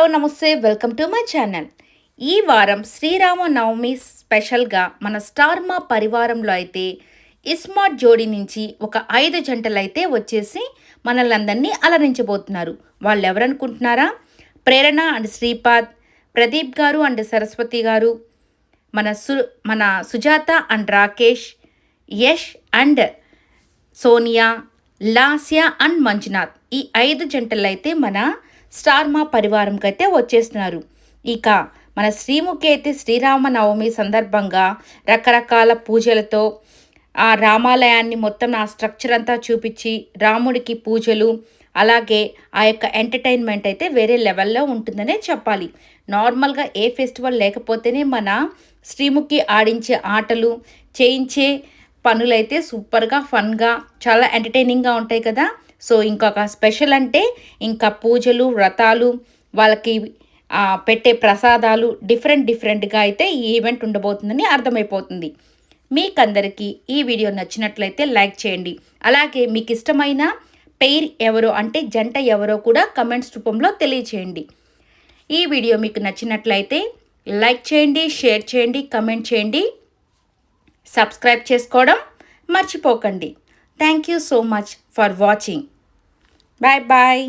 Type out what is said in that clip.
Hello నమస్తే. Welcome to my channel. ఈ వారం శ్రీరామ నవమి స్పెషల్గా మన స్టార్ మా పరివారంలో అయితే ఇస్మార్ట్ జోడీ నుంచి ఒక ఐదు జంటలు అయితే వచ్చేసి మనల్ని అందరినీ అలరించబోతున్నారు. వాళ్ళు ఎవరనుకుంటున్నారా ప్రేరణ అండ్ శ్రీపాద్ ప్రదీప్ గారు అండ్ సరస్వతి గారు మన సు మన Sujatha and Rakesh Yash and Sonia Lasya and Manjunath ఈ ఐదు జంటలు అయితే మన స్టార్ మా పరివారంకి అయితే వచ్చేస్తున్నారు. ఇక మన శ్రీముఖి అయితే శ్రీరామ నవమి సందర్భంగా రకరకాల పూజలతో ఆ రామాలయాన్ని మొత్తం ఆ స్ట్రక్చర్ అంతా చూపించి రాముడికి పూజలు అలాగే ఆ యొక్క ఎంటర్టైన్మెంట్ అయితే వేరే లెవెల్లో ఉంటుందనే చెప్పాలి. నార్మల్గా ఏ ఫెస్టివల్ లేకపోతేనే మన శ్రీముఖి ఆడించే ఆటలు చేయించే పనులైతే సూపర్గా ఫన్గా చాలా ఎంటర్టైనింగ్గా ఉంటాయి కదా. సో ఇంకొక స్పెషల్ అంటే ఇంకా పూజలు వ్రతాలు వాళ్ళకి పెట్టే ప్రసాదాలు డిఫరెంట్ డిఫరెంట్గా అయితే ఈ ఈవెంట్ ఉండబోతుందని అర్థమైపోతుంది. మీకందరికీ ఈ వీడియో నచ్చినట్లయితే లైక్ చేయండి. అలాగే మీకు ఇష్టమైన పెయిర్ ఎవరో అంటే జంట ఎవరో కూడా కమెంట్స్ రూపంలో తెలియచేయండి. ఈ వీడియో మీకు నచ్చినట్లయితే లైక్ చేయండి షేర్ చేయండి కమెంట్ చేయండి. సబ్స్క్రైబ్ చేసుకోవడం మర్చిపోకండి. Thank you so much for watching bye bye